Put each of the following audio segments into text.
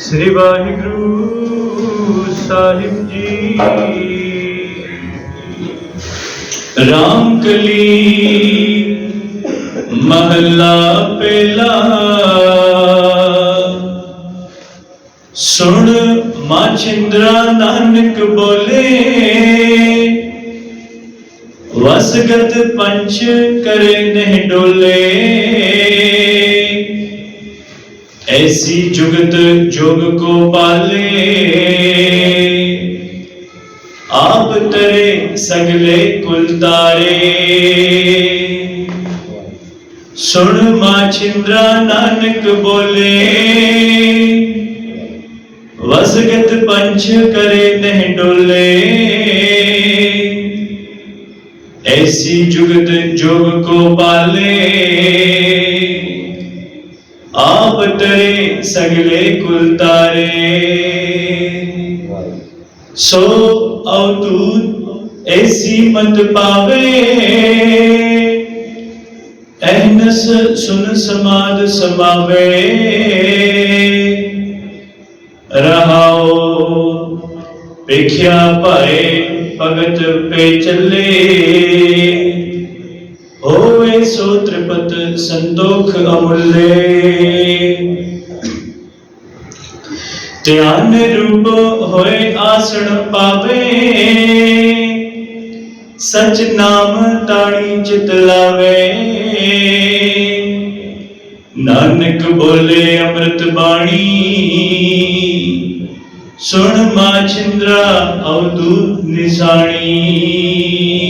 ਸ੍ਰੀ ਵਾਹਿਗੁਰੂ ਸਾਹਿਬ ਜੀ। ਰਾਮ ਕਲੀ ਮਹੱਲਾ ਪਹਿਲਾ। ਸੁਣ ਮਾਛਿੰਦਰਾ ਨਾਨਕ ਬੋਲੇ। ਵਸਗਤ ਪੰਚ ਕਰੇ ਨਹਿ ਡੋਲੇ। ایسی جگت جگ کو پالے آپ ترے سگلے کل تارے سن ماں چندرا نانک بولے وزگت پنچ کرے نہیں ڈولے ایسی جگت جگ کو پالے اترے سگلے گل تارے سو او دود ایسی مت پاوے اہنس سن سماد سماوے رہاو پیکھیا پائے پگت پہ چلے ਹੋਵੇ ਸੋ ਤ੍ਰਿਪਤ ਸੰਤੋਖ ਅਮੁੱਲੇ। ਧਿਆਨ ਰੂਪ ਹੋਏ ਆਸਣ ਪਾਵੇ। ਸਚ ਨਾਮ ਤਾਣੀ ਚਿਤ ਲਾਵੇ। ਨਾਨਕ ਬੋਲੇ ਅੰਮ੍ਰਿਤ ਬਾਣੀ। ਸੁਣ ਮਾਛਿੰਦਰਾ ਅਵਦੂਤ ਨਿਸਾਣੀ।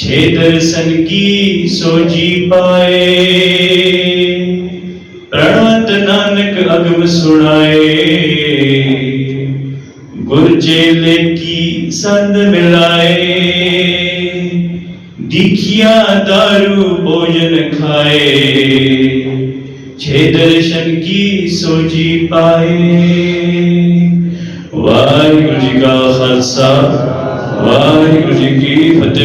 چھ درسن کی سو جی پائے پرانت نانک اگم سنائے گرجیلے کی سند ملائے دیکھیا دارو بوجن کھائے چھے درشن کی سو جی پائے واحر جی کا خلصہ واحر جی کی فتح